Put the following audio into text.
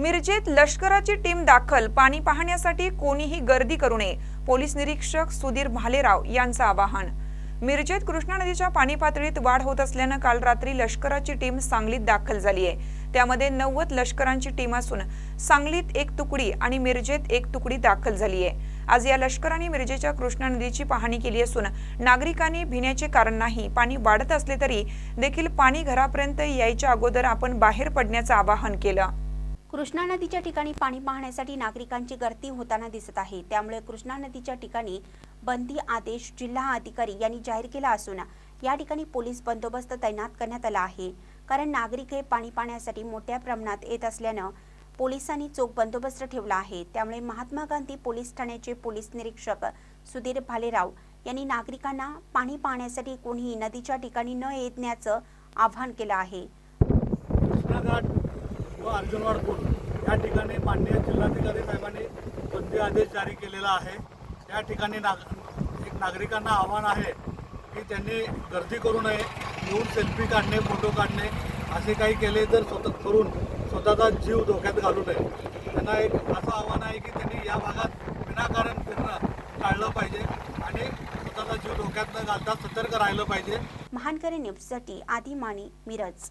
मिरजेत लष्कराची टीम दाखल पाणी पाहण्यासाठी कोणीही गर्दी करू नये पोलीस निरीक्षक सुधीर भालेराव यांचं आवाहन. मिरजेत कृष्णा नदीच्या पाणी पातळीत वाढ होत असल्यानं काल रात्री लष्कराची टीम सांगलीत दाखल झाली आहे. त्यामध्ये नव्वद लष्करांची टीम असून सांगलीत एक तुकडी आणि मिरजेत एक तुकडी दाखल झाली आहे. आज या लष्कराने मिरजेच्या कृष्णा नदीची पाहणी केली असून नागरिकांनी भिण्याचे कारण नाही पाणी वाढत असले तरी देखील पाणी घरापर्यंत यायच्या अगोदर आपण बाहेर पडण्याचं आवाहन केलं. कृष्णा नदीच्या ठिकाणी पाणी पाहण्यासाठी नागरिकांची गर्दी होताना दिसत आहे. त्यामुळे कृष्णा नदीच्या ठिकाणी बंदी आदेश जिल्हा अधिकारी यांनी जाहीर केला असून या ठिकाणी पोलीस बंदोबस्त तैनात करण्यात आला आहे. कारण नागरिक हे पाणी पाहण्यासाठी मोठ्या प्रमाणात येत असल्यानं पोलिसांनी चोख बंदोबस्त ठेवला आहे. त्यामुळे महात्मा गांधी पोलीस ठाण्याचे पोलीस निरीक्षक सुधीर भालेराव यांनी नागरिकांना पाणी पाहण्यासाठी कोणीही नदीच्या ठिकाणी न येण्याचं आवाहन केलं आहे. व अर्जुनवाड पूल या ठिकाणी माननीय जिल्हाधिकारी साहेबांनी बंदी आदेश जारी केलेला आहे. या ठिकाणी नाग एक नागरिकांना आव्हान आहे की त्यांनी गर्दी करू नये येऊन सेल्फी काढणे फोटो काढणे असे काही केले तर स्वतः करून स्वतःचा जीव धोक्यात घालू नये. त्यांना एक असं आव्हान आहे की त्यांनी या भागात विनाकारण फिरणं टाळलं पाहिजे आणि स्वतःचा जीव धोक्यात न घालता सतर्क राहिलं पाहिजे. महानकरी न्यूजसाठी आधी माने मिरज.